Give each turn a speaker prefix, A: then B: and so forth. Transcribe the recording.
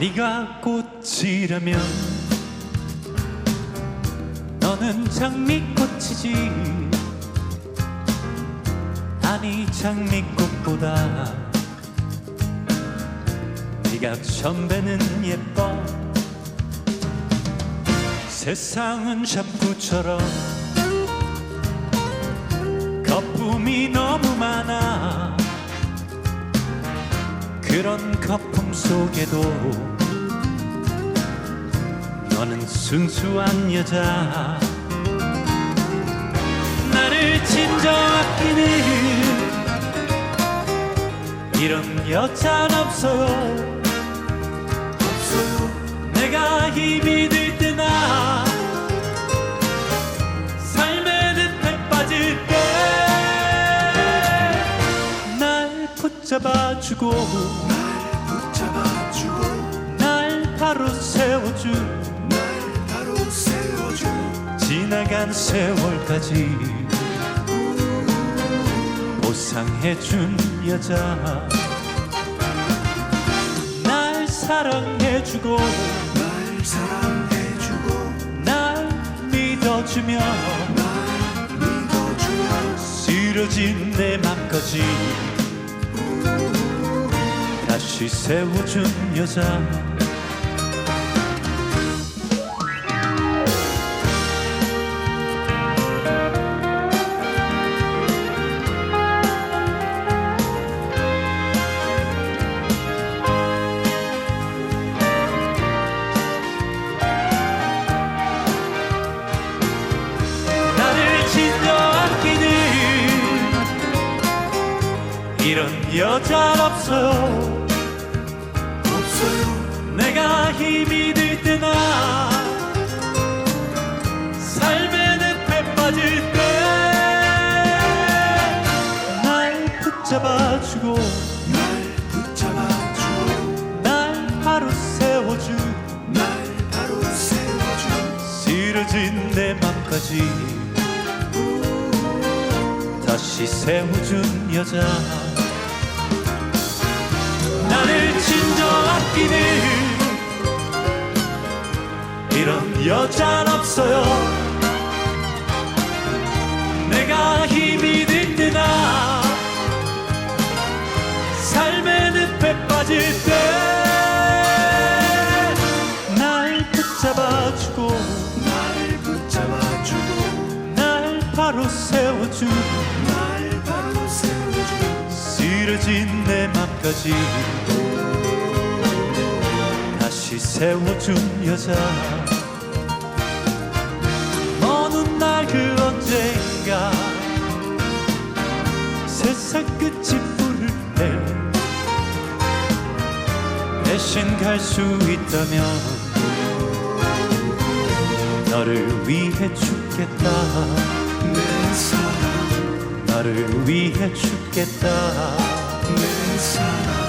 A: 네가 꽃이라면 너는 장미꽃이지. 아니 장미꽃보다 네가 선배는 예뻐. 세상은 샤프처럼 거품이 너무 많아. 그런 거품 속에도 순수한 여자. 나를 진정 아끼는 이런 여자는 없어요 내가 힘이 들 때나 삶의 늪에 빠질 때 날 붙잡아주고
B: 붙잡아주고
A: 날 바로 세워주
B: 날 바로 세워줘
A: 지나간 세월까지 보상해준 여자. 날 사랑해주고
B: 날 사랑해주고
A: 날 믿어주며
B: 날 믿어주며
A: 쓰러진 내 맘까지 다시 세워준 여자 이런 여자 없어요.
B: 없어요.
A: 내가 힘이 들 때나 삶의 늪에 빠질 때 날 붙잡아주고
B: 날 붙잡아주고
A: 날 바로 세워주
B: 날 바로 세워줘
A: 쓰러진 내 맘까지 다시 세워준 여자 아끼는 이런 여자는 없어요. 내가 힘이 들 때나 삶의 늪에 빠질 때 날 붙잡아주고
B: 날 붙잡아주고
A: 날 바로 세워주
B: 날 바로 세워줘
A: 쓰러진 내 맘까지 세워준 여자. 어느 날 그 언젠가 세상 끝이 부를 때 대신 갈 수 있다면 너를 위해 죽겠다.
B: 내 사랑
A: 나를 위해 죽겠다.
B: 내 사랑